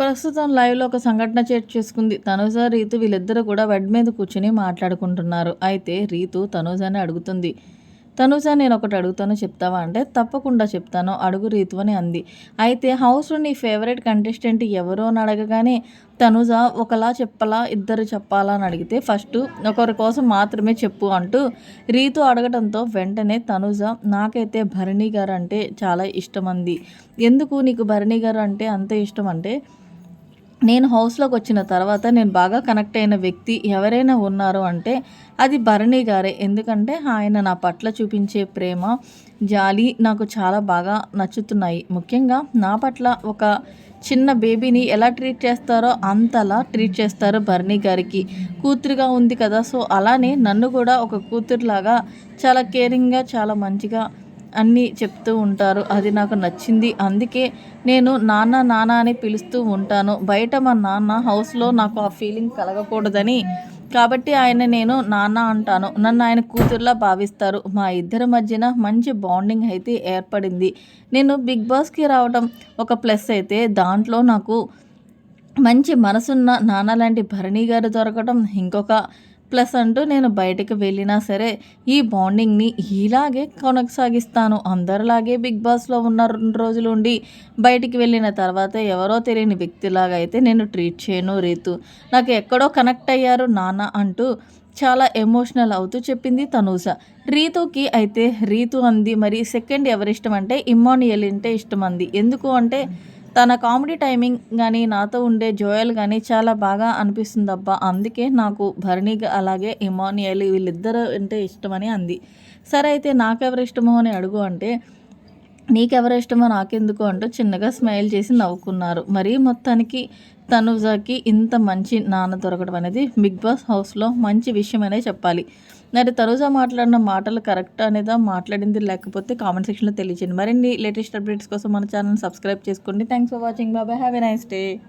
ప్రస్తుతం లైవ్లో ఒక సంఘటన చేట్ చేసుకుంది. తనుజ రీతు వీళ్ళిద్దరూ కూడా బెడ్ మీద కూర్చుని మాట్లాడుకుంటున్నారు. అయితే రీతు తనుజని అడుగుతుంది. తనుజ నేను ఒకటి అడుగుతాను చెప్తావా అంటే తప్పకుండా చెప్తాను అడుగు రీతు అని అంది. అయితే హౌస్లో నీ ఫేవరెట్ కంటెస్టెంట్ ఎవరు అని అడగగానే తనుజ ఒకలా చెప్పలా ఇద్దరు చెప్పాలా అని అడిగితే ఫస్ట్ ఒకరి కోసం మాత్రమే చెప్పు అంటూ రీతు అడగడంతో వెంటనే తనుజ నాకైతే భరణి గారు అంటే చాలా ఇష్టం అంది. ఎందుకు నీకు భరణి గారు అంటే అంత ఇష్టం అంటే నేను హౌస్లోకి వచ్చిన తర్వాత నేను బాగా కనెక్ట్ అయిన వ్యక్తి ఎవరైనా ఉన్నారు అంటే అది భరణి గారే. ఎందుకంటే ఆయన నా పట్ల చూపించే ప్రేమ జాలి నాకు చాలా బాగా నచ్చుతున్నాయి. ముఖ్యంగా నా పట్ల ఒక చిన్న బేబీని ఎలా ట్రీట్ చేస్తారో అంతలా ట్రీట్ చేస్తారు భరణి గారికి. కూతురుగా ఉంది కదా సో అలానే నన్ను కూడా ఒక కూతురులాగా చాలా కేరింగ్గా చాలా మంచిగా అన్నీ చెప్తూ ఉంటారు. అది నాకు నచ్చింది. అందుకే నేను నాన్న నాన్న అని పిలుస్తూ ఉంటాను. బయట మా నాన్న హౌస్లో నాకు ఆ ఫీలింగ్ కలగకూడదని. కాబట్టి ఆయన నేను నాన్న అంటాను. నన్ను ఆయన కూతుర్లా భావిస్తారు. మా ఇద్దరి మధ్యన మంచి బాండింగ్ అయితే ఏర్పడింది. నేను బిగ్ బాస్కి రావడం ఒక ప్లస్ అయితే దాంట్లో నాకు మంచి మనసున్న నాన్న లాంటి భరణి గారు దొరకడం ఇంకొక ప్లస్ అంటూ నేను బయటకు వెళ్ళినా సరే ఈ బాండింగ్ని ఇలాగే కొనసాగిస్తాను. అందరిలాగే బిగ్ బాస్లో ఉన్న రెండు రోజులు ఉండి బయటికి వెళ్ళిన తర్వాత ఎవరో తెలియని వ్యక్తిలాగా అయితే నేను ట్రీట్ చేయను రీతు. నాకు ఎక్కడో కనెక్ట్ అయ్యారు నాన్న అంటూ చాలా ఎమోషనల్ అవుతూ చెప్పింది తనూజ రీతుకి అయితే రీతు అంది మరి సెకండ్ ఎవరిష్టం అంటే ఇమ్మానియల్ అంటే ఇష్టం అంది. ఎందుకు అంటే తన కామెడీ టైమింగ్ కానీ నాతో ఉండే జోయల్ కానీ చాలా బాగా అనిపిస్తుంది అబ్బా అందుకే నాకు భరణి అలాగే ఇమానియల్ వీళ్ళిద్దరు అంటే ఇష్టమని అంది. సరే అయితే నాకెవరు ఇష్టమో అని అడుగు అంటే నీకెవరు ఇష్టమో నాకెందుకు అంటూ చిన్నగా స్మైల్ చేసి నవ్వుకున్నారు. మరి మొత్తానికి తనుజాకి ఇంత మంచి నాన్న దొరకడం అనేది బిగ్ బాస్ హౌస్లో మంచి విషయమనే చెప్పాలి. మరి తనుజ మాట్లాడిన మాటలు కరెక్ట్ అనేదా మాట్లాడింది లేకపోతే కామెంట్ సెక్షన్లో తెలియచేయండి. మరిన్ని లేటెస్ట్ అప్డేట్స్ కోసం మన ఛానల్ సబ్స్క్రైబ్ చేసుకోండి. Thanks for watching. బాబాయ్. Have a nice day.